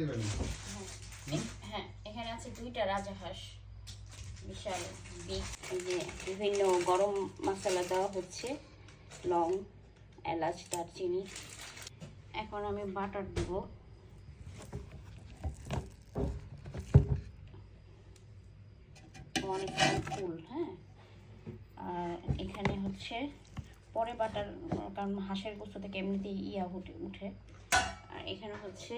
দিবেন? হ্যাঁ, হ্যাঁ এখানে আছে দুইটা রাজাহাঁস। বিশাল বিগ যে বিভিন্ন গরম মশলা দেওয়া হচ্ছে। লং এলাচ দারচিনি। এখন আমি বাটার দেব। অনেক ফুল হ্যাঁ। আর এখানে হচ্ছে পরে বাটার কারণ হাঁসের গোস্ত থেকে এমনিতেই ইয়া উঠে উঠে। আর এখানে হচ্ছে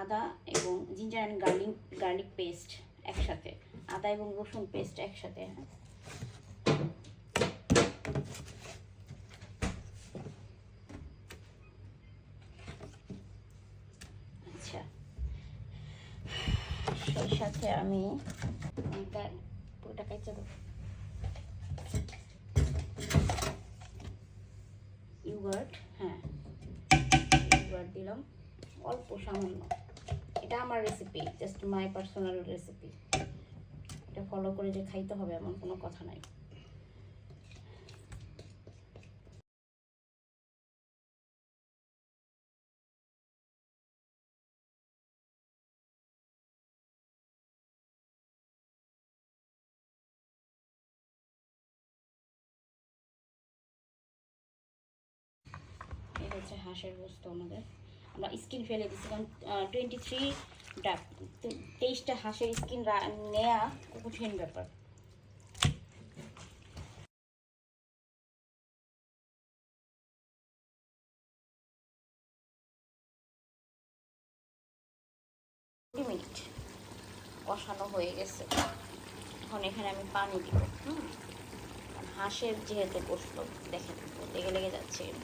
আদা এবং ginger and garlic garlic paste একসাথে। আদা এবং রসুন পেস্ট একসাথে হ্যাঁ। আচ্ছা। সেই সাথে আমি পুরোটা কাইচা দেবো। ইউগার্ট হ্যাঁ। ইউগার্ট দিলাম, অল্প সামান্য। এটা আমার recipe just my personal recipe এটা ফলো করে যে খাইতে হবে, এমন কোনো কথা নাই। হচ্ছে হাঁসের গোস্ত আমাদের। আমরা স্কিন ফেলে দিচ্ছি কারণ টোয়েন্টি থ্রি ডাক তেইশটা হাঁসের স্কিন নেওয়া কঠিন ব্যাপার। মিনিট কষানো হয়ে গেছে। এখন এখানে আমি পানি দিব হাঁসের যেহেতু গোস্ত, দেখেন, লেগে লেগে যাচ্ছে এর।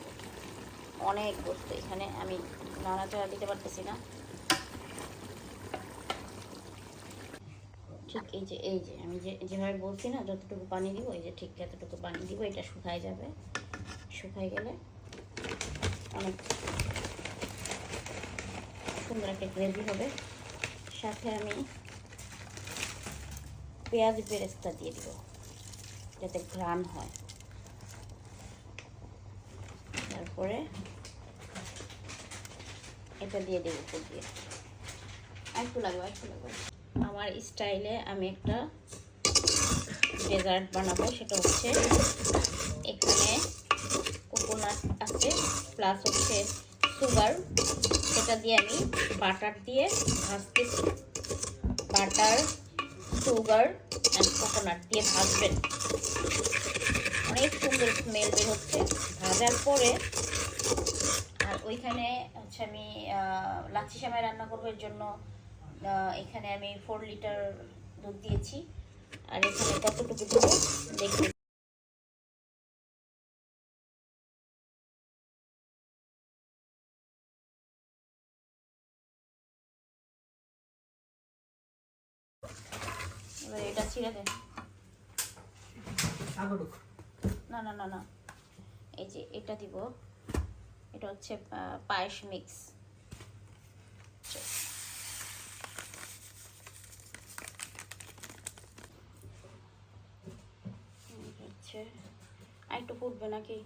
অনেক গোস্ত এখানে আমি নাড়াচাড়া দিতে পারতেছি না। ঠিক এই যে এই যে, আমি যে, যেভাবে বলছি না, যতটুকু পানি দিব, এই যে ঠিক এতটুকু পানি দিব, এটা শুকায় যাবে। শুকায় গেলে অনেক সুন্দর একটা গ্রেভি হবে। সাথে আমি পেঁয়াজ বেরেস্তা দিয়ে দিব, যাতে ঘ্রাণ হয়। তারপরে এটা দিয়ে দেবো উপর দিয়ে। একটু লাগবে একটু লাগবে। আমার স্টাইলে আমি একটা ডেজার্ট বানাবো, সেটা হচ্ছে এখানে কোকোনাট আছে, প্লাস হচ্ছে সুগার। সেটা দিয়ে আমি বাটার দিয়ে ভাজতেছি। বাটার, সুগার অ্যান্ড কোকোনাট দিয়ে ভাজবেন। অনেক সুন্দর স্মেল বের হচ্ছে। ভাজার পরে ওইখানে হচ্ছে আমি লাচ্ছি সেমাই রান্না করব এর জন্য এখানে আমি ফোর লিটার দুধ দিয়েছি। আর এখানে কতটুকু দেবো দেখি এবার এটা ছিঁড়ে দেন না না না না। এই যে এটা দিব। এটা হচ্ছে পায়েস মিক্স হচ্ছে। আর একটু ফুটবে নাকি?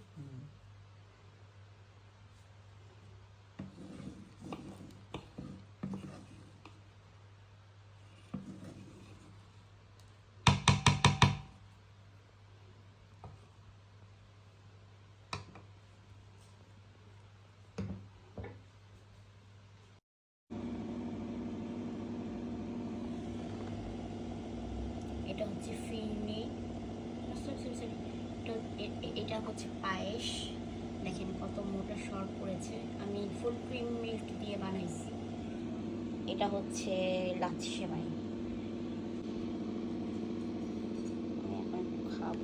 এটা হচ্ছে ফিরনি। এটা হচ্ছে পায়েস। দেখেন কত মোটা শর্ট পড়েছে। আমি ফুল ক্রিম মিল্ক দিয়ে বানাইছি। এটা হচ্ছে লাচ্ছি সেবাই আমি খাব।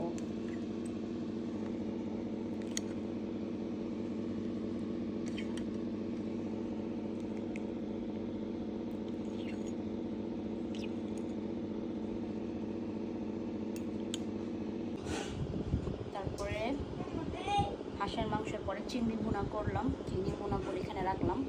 চিংড়ি বোনা করলাম চিংড়ি বোনা করে এখানে রাখলাম।